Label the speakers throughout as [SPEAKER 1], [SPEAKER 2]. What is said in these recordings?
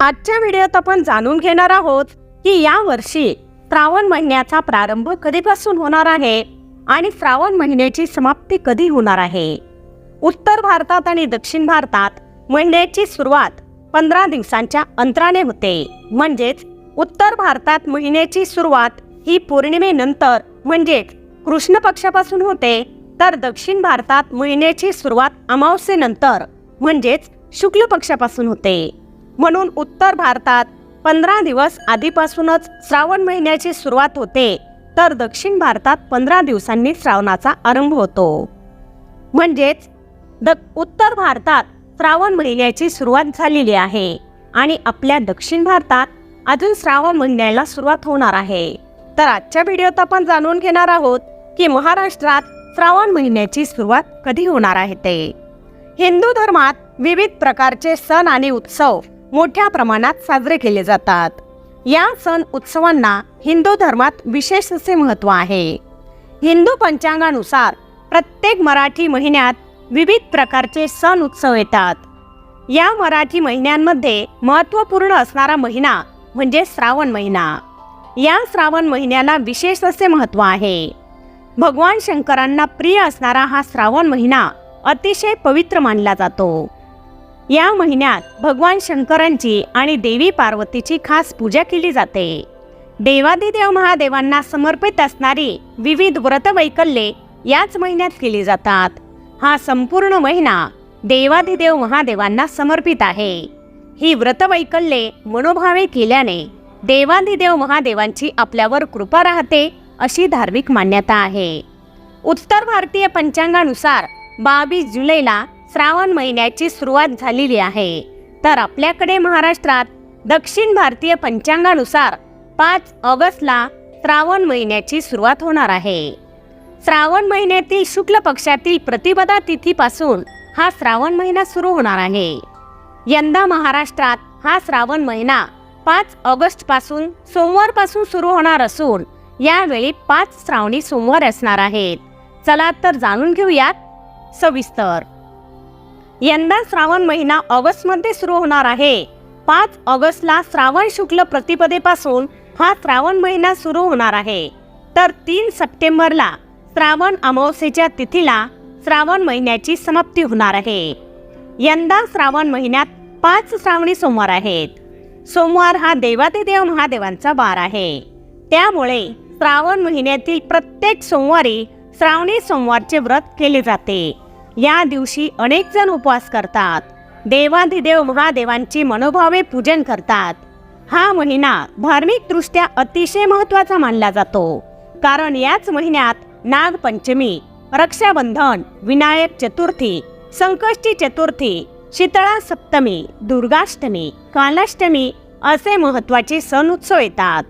[SPEAKER 1] आजच्या व्हिडिओत आपण जाणून घेणार आहोत की या वर्षी श्रावण महिन्याचा प्रारंभ कधीपासून होणार आहे आणि श्रावण महिन्याची समाप्ती कधी होणार आहे? उत्तर भारतात आणि दक्षिण भारतात महिन्याची सुरुवात पंधरा दिवसांच्या अंतराने होते. म्हणजेच उत्तर भारतात महिन्याची सुरुवात ही पौर्णिमेनंतर म्हणजेच कृष्ण पक्षापासून होते. तर दक्षिण भारतात महिन्याची सुरुवात अमावस्येनंतर म्हणजेच शुक्ल पक्षापासून होते. म्हणून उत्तर भारतात पंधरा दिवस आधीपासूनच श्रावण महिन्याची सुरुवात होते. तर दक्षिण भारतात पंधरा दिवसांनी श्रावणाचा आरंभ होतो. म्हणजेच द उत्तर भारतात श्रावण महिन्याची सुरुवात झालेली आहे आणि आपल्या दक्षिण भारतात अजून श्रावण महिन्याला सुरुवात होणार आहे. तर आजच्या व्हिडिओत आपण जाणून घेणार आहोत की महाराष्ट्रात श्रावण महिन्याची सुरुवात कधी होणार आहे ते. हिंदू धर्मात विविध प्रकारचे सण आणि उत्सव मोठ्या प्रमाणात साजरे केले जातात. या सण उत्सवांना हिंदू धर्मात विशेष असे महत्त्व आहे. हिंदू पंचांगानुसार प्रत्येक मराठी महिन्यात विविध प्रकारचे सण उत्सव येतात. या मराठी महिन्यांमध्ये महत्त्वपूर्ण असणारा महिना म्हणजे श्रावण महिना. या श्रावण महिन्याला विशेष असे महत्त्व आहे. भगवान शंकरांना प्रिय असणारा हा श्रावण महिना अतिशय पवित्र मानला जातो. या महिन्यात भगवान शंकरांची आणि देवी पार्वतीची खास पूजा केली जाते. देवादिदेव महादेवांना समर्पित असणारी विविध व्रतवैकल्ये याच महिन्यात केली जातात. हा संपूर्ण महिना देवादिदेव महादेवांना समर्पित आहे. ही व्रतवैकल्ये मनोभावे केल्याने देवादिदेव महादेवांची आपल्यावर कृपा राहते अशी धार्मिक मान्यता आहे. उत्तर भारतीय पंचांगानुसार बावीस जुलैला श्रावण महिन्याची सुरुवात झालेली आहे. तर आपल्याकडे महाराष्ट्रात दक्षिण भारतीय पंचांगानुसार पाच ऑगस्टला श्रावण महिन्याची सुरुवात होणार आहे. श्रावण महिन्यातील शुक्ल पक्षातील प्रतिपदा तिथीपासून हा श्रावण महिना सुरू होणार आहे. यंदा महाराष्ट्रात हा श्रावण महिना पाच ऑगस्टपासून सोमवारपासून सुरू होणार असून यावेळी पाच श्रावणी सोमवार असणार आहेत. चला तर जाणून घेऊयात सविस्तर. यंदा श्रावण महिना ऑगस्टमध्ये सुरू होणार आहे. पाच ऑगस्टला श्रावण शुक्ल प्रतिपदेपासून हा श्रावण महिना सुरू होणार आहे. तर तीन सप्टेंबरला श्रावण अमावस्येच्या तिथीला श्रावण महिन्याची समाप्ती होणार आहे. यंदा श्रावण महिन्यात पाच श्रावणी सोमवार आहेत. सोमवार हा देवादिदेव महादेवांचा वार आहे. त्यामुळे श्रावण महिन्यातील प्रत्येक सोमवारी श्रावणी सोमवारचे व्रत केले जाते. या दिवशी अनेक जण उपवास करतात. देवाधिदेव महादेवांची मनोभावे पूजन करतात. हा महिना धार्मिकदृष्ट्या अतिशय महत्त्वाचा मानला जातो. कारण याच महिन्यात नागपंचमी रक्षाबंधन विनायक चतुर्थी संकष्टी चतुर्थी शीतळा सप्तमी दुर्गाष्टमी कालाष्टमी असे महत्त्वाचे सण उत्सव येतात.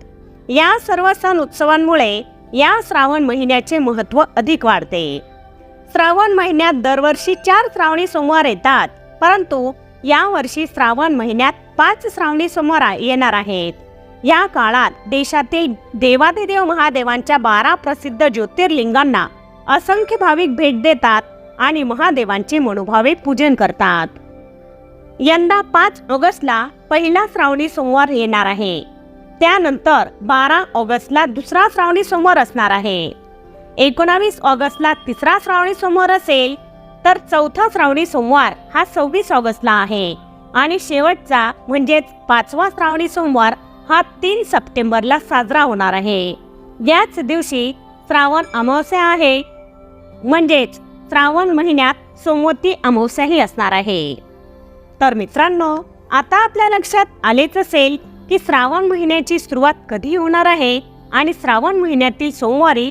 [SPEAKER 1] या सर्व सण उत्सवांमुळे या श्रावण महिन्याचे महत्त्व अधिक वाढते. श्रावण महिन्यात दरवर्षी चार श्रावणी सोमवार येतात. परंतु यावर्षी श्रावण महिन्यात पाच श्रावणी सोमवार येणार आहेत. या काळात देशातील देवादिदेव महादेवांच्या बारा प्रसिद्ध ज्योतिर्लिंगांना असंख्य भाविक भेट देतात आणि महादेवांचे मनोभावे पूजन करतात. यंदा पाच ऑगस्टला पहिला श्रावणी सोमवार येणार आहे. त्यानंतर बारा ऑगस्टला दुसरा श्रावणी सोमवार असणार आहे. एकोणावीस ऑगस्टला तिसरा श्रावणी सोमवार असेल तर चौथा श्रावणी सोमवार हा सव्वीस ऑगस्टला आहे. आणि शेवटचा म्हणजेच पाचवा श्रावणी सोमवार हा तीन सप्टेंबरला साजरा होणार आहे. याच दिवशी श्रावण अमावस्या आहे. म्हणजेच श्रावण महिन्यात सोमवती अमावस्याही असणार आहे. तर मित्रांनो आता आपल्या लक्षात आलेच असेल की श्रावण महिन्याची सुरुवात कधी होणार आहे आणि श्रावण महिन्यातील सोमवारी